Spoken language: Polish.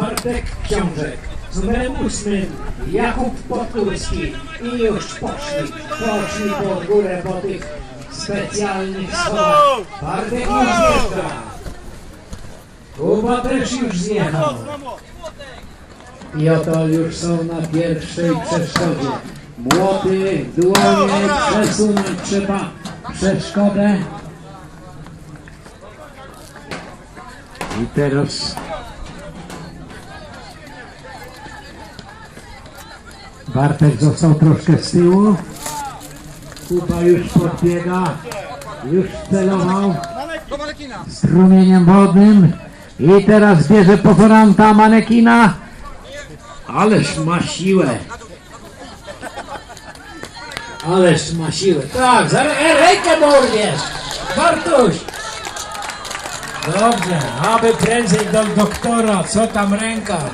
Bartek Książek. Z numerem ósmym Jakub Podgórski. I już poszli, poszli pod górę po tych specjalnych schodach. Bartek już zjeżdża. Kuba też już zjechał. I oto już są na pierwszej przeszkodzie. Młody, dłonie, przesunąć trzeba przeszkodę. I teraz Bartek został troszkę z tyłu. Kuba już podbiega, już celował strumieniem wodnym i teraz bierze poforanta manekina. Ależ ma siłę. Ależ ma siłę. Tak, zaraz e, rękę morwiesz. Bartuś. Dobrze, aby prędzej do doktora, co tam ręka.